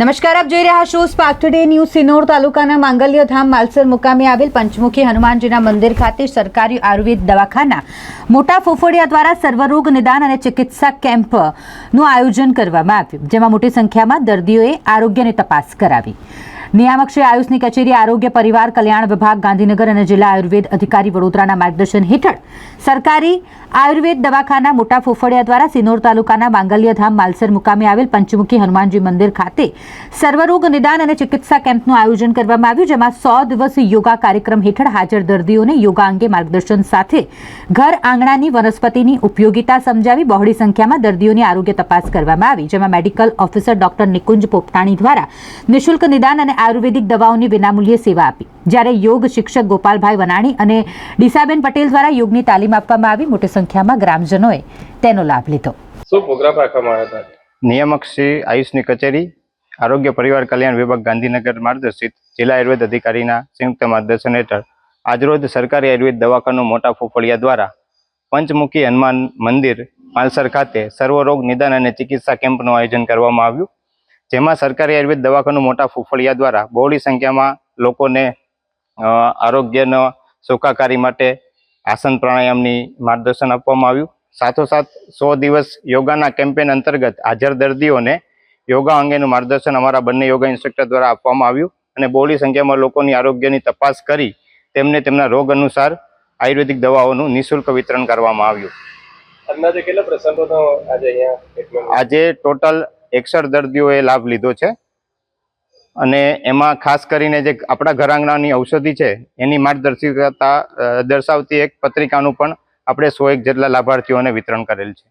નમસ્કાર, આપ જોઈ રહ્યા છો સ્પાર્ક ટુડે ન્યૂઝ સિનોર તાલુકાના માંગલ્ય ધામ માલસર મુકામે આવેલ પંચમુખી હનુમાનજીના મંદિર ખાતે સરકારી આયુર્વેદ દવાખાના મોટા ફોફડિયા દ્વારા સર્વરોગ નિદાન અને ચિકિત્સા કેમ્પનું આયોજન કરવામાં આવ્યું, જેમાં મોટી સંખ્યામાં દર્દીઓએ આરોગ્યની તપાસ કરાવી. નિયામક શ્રી આયુષની કચેરી આરોગ્ય પરિવાર કલ્યાણ વિભાગ, ગાંધીનગર અને જિલ્લા આયુર્વેદ અધિકારી વડોદરાના માર્ગદર્શન હેઠળ સરકારી આયુર્વેદ દવાખાના મોટા ફોફડિયા દ્વારા સિનોર તાલુકાના માંગલ્યધામ માલસર મુકામે આવેલ પંચમુખી હનુમાનજી મંદિર ખાતે સર્વરોગ નિદાન અને ચિકિત્સા કેમ્પનું આયોજન કરવામાં આવ્યું જેમાં સો દિવસ યોગા કાર્યક્રમ હેઠળ હાજર દર્દીઓને યોગા અંગે માર્ગદર્શન સાથે ઘર આંગણાની વનસ્પતિની ઉપયોગિતા સમજાવી બહોળી સંખ્યામાં દર્દીઓની આરોગ્ય તપાસ કરવામાં આવી જેમાં medical officer doctor Nikunj Popatani દ્વારા નિશુલ્ક નિદાન અને આયુર્વેદિક દવાઓની વિનામૂલ્યે સેવા આપી. જ્યારે યોગ શિક્ષક ગોપાલભાઈ વનાણી અને ડીસાબેન પટેલ દ્વારા યોગની તાલીમ આપવામાં આવી મોટી સંખ્યામાં ગ્રામજનોએ તેનો લાભ લીધો. શું પ્રોગ્રામ રાખવામાં આવ્યા હતા? નિયામક શ્રી આયુષની કચેરી આરોગ્ય પરિવાર કલ્યાણ વિભાગ ગાંધીનગર માર્ગદર્શિત જિલ્લા આયુર્વેદ અધિકારીના સંયુક્ત માર્ગદર્શન હેઠળ આજરોજ સરકારી આયુર્વેદ દવાખાનું મોટા ફોફળિયા દ્વારા પંચમુખી હનુમાન મંદિર માલસર ખાતે સર્વરોગ નિદાન અને ચિકિત્સા કેમ્પનું આયોજન કરવામાં આવ્યું. જેમાં સરકારી આયુર્વેદ દવાખાનું મોટા ફૂફળિયા દ્વારા બહોળી સંખ્યામાં લોકોને આરોગ્યના સુખાકારી માટે આસન પ્રાણાયામની માર્ગદર્શન આપવામાં આવ્યું. સાથોસાથ સો દિવસ યોગાના કેમ્પેન અંતર્ગત હાજર દર્દીઓને યોગા અંગેનું માર્ગદર્શન અમારા બંને યોગા ઇન્સ્ટ્રક્ટર દ્વારા આપવામાં આવ્યું અને બહોળી સંખ્યામાં લોકોની આરોગ્યની તપાસ કરી તેમને તેમના રોગ અનુસાર આયુર્વેદિક દવાઓનું નિઃશુલ્ક વિતરણ કરવામાં આવ્યું. અંદાજે કેટલા પેશન્ટોનો આજે અહીંયા આજે ટોટલ એકસઠ દર્દીઓએ લાભ લીધો છે. અને એમાં ખાસ કરીને જે આપણા ઘરાંગણાની ઔષધિ છે એની માર્ગદર્શિકતા દર્શાવતી એક પત્રિકાનું પણ આપણે સો એક જેટલા લાભાર્થીઓને વિતરણ કરેલ છે.